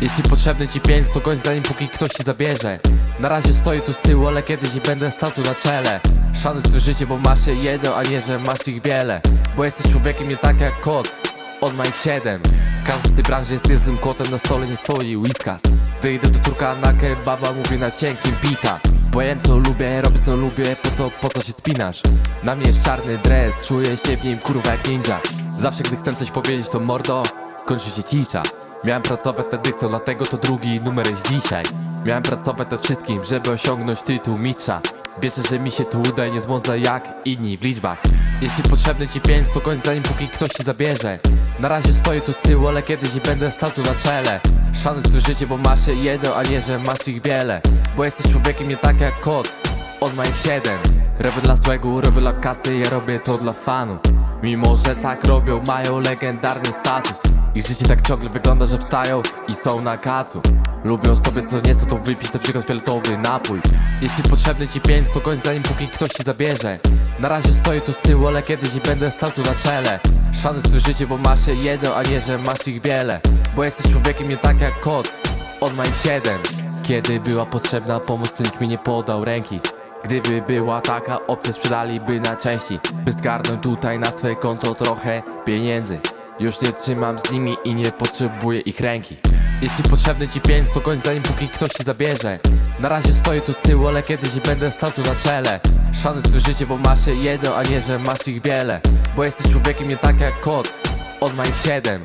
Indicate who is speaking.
Speaker 1: Jeśli potrzebny ci pięć, to goń zanim póki ktoś ci zabierze. Na razie stoję tu z tyłu, ale kiedyś będę stał tu na czele. Szanuj swoje życie, bo masz je jedno, a nie, że masz ich wiele. Bo jesteś człowiekiem nie tak jak kot, on ma ich siedem. Każdy z tej branży jest niezłym kotem, na stole nie stoi whiskas. Gdy idę do turka na kebaba, mówię na cienkim pita. Bo co lubię, robię co lubię, po co, po co się spinasz? Na mnie jest czarny dres, czuję się w nim kurwa jak ninja. Zawsze gdy chcę coś powiedzieć to mordo, kończy się cisza Miałem pracować nad dykcją, dlatego to drugi numer jest dzisiaj. Miałem pracować nad wszystkim, żeby osiągnąć tytuł mistrza. Wierzę, że mi się to uda i nie zbłądzę jak inni w liczbach. Jeśli potrzebny ci pięć, to kończ zanim póki ktoś ci zabierze. Na razie stoję tu z tyłu, ale kiedyś będę stał tu na czele. Szanuj swoje życie, bo masz je jedno, a nie, że masz ich wiele. Bo jesteś człowiekiem nie tak jak kot, on ma ich siedem. Robię dla swego, robię dla kasy, ja robię to dla fanów. Mimo, że tak robią, mają legendarny status Ich życie tak ciągle wygląda, że wstają i są na kacu. Lubią sobie co nieco to wypić, na przykład fioletowy napój. Jeśli potrzebny ci pięć, to goń zanim póki ktoś ci zabierze. Na razie stoję tu z tyłu, ale kiedyś będę stał tu na czele. Szanuj swoje życie, bo masz je jedno, a nie, że masz ich wiele. Bo jesteś człowiekiem nie tak jak kot, on ma ich siedem. Kiedy była potrzebna pomoc, nikt mi nie podał ręki. Gdyby była taka opcja, sprzedaliby na części. By zgarnąć tutaj na swoje konto trochę pieniędzy już nie trzymam z nimi i nie potrzebuję ich ręki. Jeśli potrzebny ci pięć, to goń zanim póki ktoś ci zabierze. Na razie stoję tu z tyłu, ale kiedyś będę stał tu na czele. Szanuj swoje życie, bo masz je jedno, a nie, że masz ich wiele. Bo jesteś człowiekiem nie tak jak kot, on ma ich siedem.